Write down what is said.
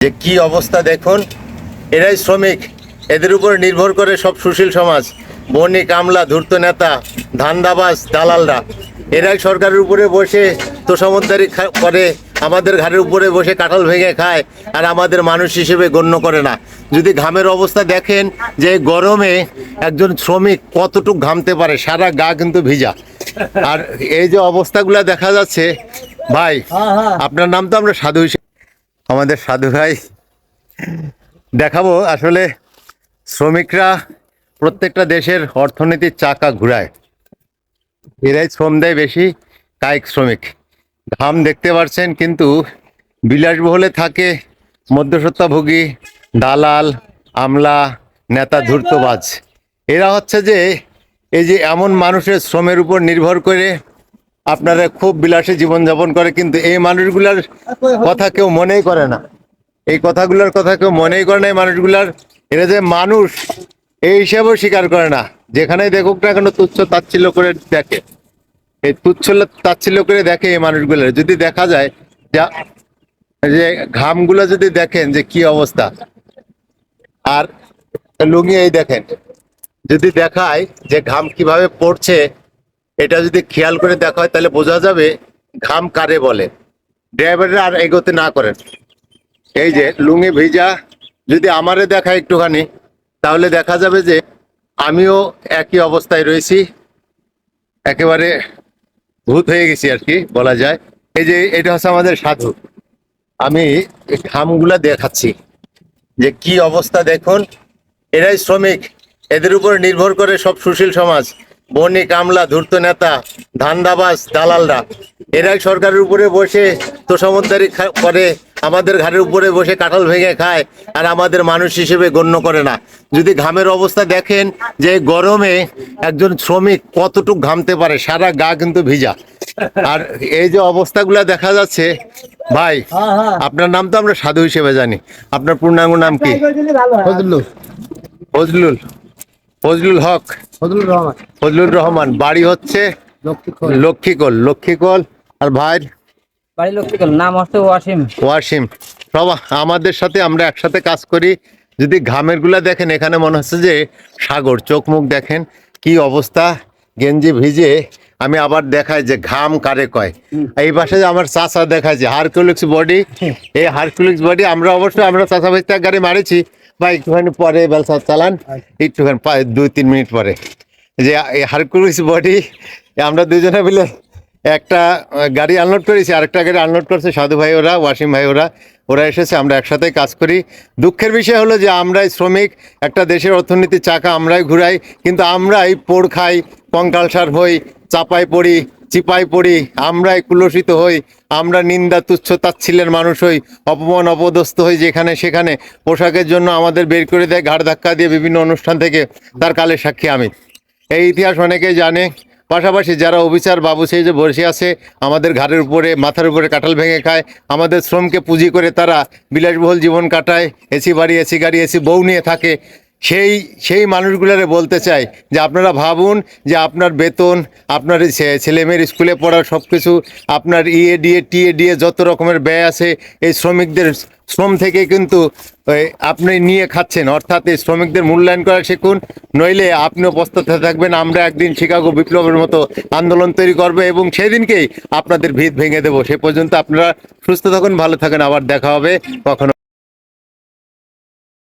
যে কি অবস্থা দেখুন এরাই শ্রমিক। এদের উপর নির্ভর করে সব সুশীল সমাজ। বণিক আমলা ধূর্ত নেতা ধান্দাবাজ দালালরা। এরাই সরকারের উপরে বসে তোষামতদারি খা- করে। আমাদের ঘাড়ের উপরে বসে কাঁঠাল ভেঙে খায় আর আমাদের মানুষ হিসেবে গণ্য করে না। যদি ঘামের অবস্থা দেখেন যে গরমে একজন শ্রমিক কতটুক ঘামতে পারে সারা গা কিন্তু ভিজা। আর এই যে অবস্থাগুলো দেখা যাচ্ছে ভাই আপনার নাম তো আমরা সাধু হিসেবে আমাদের সাধু ভাই দেখাবো আসলে শ্রমিকরা প্রত্যেকটা দেশের অর্থনীতির চাকা ঘুরায়। এরাই শ্রম দেয় বেশি, কায়িক শ্রমিক। ঘাম দেখতে পাচ্ছেন কিন্তু বিলাসবহুলে থাকে মধ্যসত্ত্বাভোগী দালাল, আমলা, নেতা ধূর্তবাজ। এরা হচ্ছে যে, এই যে এমন মানুষের শ্রমের উপর নির্ভর করে আপনারা খুব বিলাসী জীবনযাপন করে, কিন্তু এই মানুষগুলার কথা কেউ মনেই করে না। এই কথাগুলোর কথা কেউ মনেই করে না, এই মানুষগুলার, এরা যে মানুষ, এই হিসাবেও স্বীকার করে না। যেখানেই দেখুক না কেন তুচ্ছ তাচ্ছিল্য করে দেখে। এই তুচ্ছ তাচ্ছিল্য করে দেখে এই মানুষগুলো যদি দেখা যায় যা, যে ঘামগুলো যদি দেখেন যে কি অবস্থা, আর লুঙ্গি এই দেখেন, যদি দেখায় যে ঘাম কীভাবে পড়ছে এটা যদি খেয়াল করে দেখা হয়, তাহলে বোঝা যাবে ঘাম কারে বলে। ড্রাইভাররা আর এগোতে না করেন। এই যে লুঙ্গি ভিজা, যদি আমারে দেখা একটুখানি, তাহলে দেখা যাবে যে আমিও একই অবস্থায় রয়েছি। একেবারে ভূত হয়ে গেছি আর কি, বলা যায়। এই যে এটা হচ্ছে আমাদের সাধু। আমি ঘামগুলা দেখাচ্ছি। যে কি অবস্থা দেখুন। এরাই শ্রমিক। এদের উপর নির্ভর করে সব সুশীল সমাজ। বণিক আমলা ধূর্ত নেতা ধান্দাবাজ দালালরা। এরাই সরকারের উপরে বসে তোষামতদারি খা- করে। আমাদের ঘাড়ের উপরে বসে কাঁঠাল ভেঙে খায় আর আমাদের মানুষ হিসেবে গণ্য করে না। যদি ঘামের অবস্থা দেখেন যে গরমে একজন শ্রমিক কতটুক ঘামতে পারে সারা গা কিন্তু ভিজা। আর এই যে অবস্থাগুলো দেখা যাচ্ছে ভাই আপনার নাম তো আমরা সাধু হিসেবে জানি। আপনার পূর্ণাঙ্গ নাম কি? ফজলুল। ফজলুল। ফজলুল হক। ফজলুর রহমান। ফজলুর রহমান বাড়ি হচ্ছে লক্ষ্মীকল লক্ষ্মীকল আর ভাইয়ের? বাড়ি লক্ষ্মীকল নাম হচ্ছে ওয়াসিম। ওয়াসিম। সব আমাদের সাথে আমরা একসাথে কাজ করি। যদি ঘামেরগুলা দেখেন এখানে মনে হচ্ছে যে সাগর। চোখ মুখ দেখেন কি অবস্থা? গেঞ্জি ভিজে। আমি আবার দেখাই যে ঘাম কারে কয়। এই পাশে যে আমার চাচা দেখায় যে হারকুলিক্স বডি এই হারকুলিক্স বডি আমরা অবশ্যই আমরা চাচা ভাই গাড়ি মারেছি। বা একটুখানি পরে বেলসা চালান একটুখানি পা- দুই তিন মিনিট পরে। যে এই হারকুলিক্স বডি আমরা দুজনে মিলে একটা গাড়ি আনলোড করেছি আরেকটা গাড়ি আনলোড করছে সাধু ভাই ওরা ওয়াসিম ভাই ওরা। ওরা এসেছে আমরা একসাথে কাজ করি। দুঃখের বিষয় হলো যে আমরাই শ্রমিক একটা দেশের অর্থনীতির চাকা আমরাই ঘুরাই কিন্তু আমরাই পোড় খাই কঙ্কালসার হই চাপাই পড়ি চিপাই পড়ি, আমরাই কুলসিত হই, আমরা নিন্দা তুচ্ছ তাচ্ছিলের মানুষ হই, অপমান অপদস্থ হই যেখানে সেখানে। পোশাকের জন্য আমাদের বের করে দেয়, ঘাড় ধাক্কা দিয়ে বিভিন্ন অনুষ্ঠান থেকে তার কালের সাক্ষী আমি। এই ইতিহাস অনেকেই জানে, পাশাপাশি যারা অফিসার বাবু সেই যে বসে আছে, আমাদের ঘাড়ের উপরে, মাথার উপরে কাঁঠাল ভেঙে খায়, আমাদের শ্রমকে পুঁজি করে তারা বিলাসবহুল জীবন কাটায়, এসি বাড়ি, এসি গাড়ি, এসি বউ নিয়ে থাকে। সেই সেই মানুষগুলোরে বলতে চাই যে আপনারা ভাবুন যে আপনার বেতন, আপনার ছেলেমেয়ের স্কুলে পড়ার সব কিছু আপনার ইএ ডিএ টিএ ডিএ যত রকমের ব্যয় আছে, এই শ্রমিকদের শ্রম থেকে কিন্তু আপনি নিয়ে খাচ্ছেন। অর্থাৎ এই শ্রমিকদের মূল্যায়ন করা শিখুন, নইলে আপনিও পস্তাতে থাকবেন, আমরা একদিন শিকাগো বিপ্লবের মতো আন্দোলন তৈরি করবে এবং সেদিনকেই আপনাদের ভিত ভেঙে দেবো। সে পর্যন্ত আপনারা সুস্থ থাকুন, ভালো থাকেন, আবার দেখা হবে কখনো।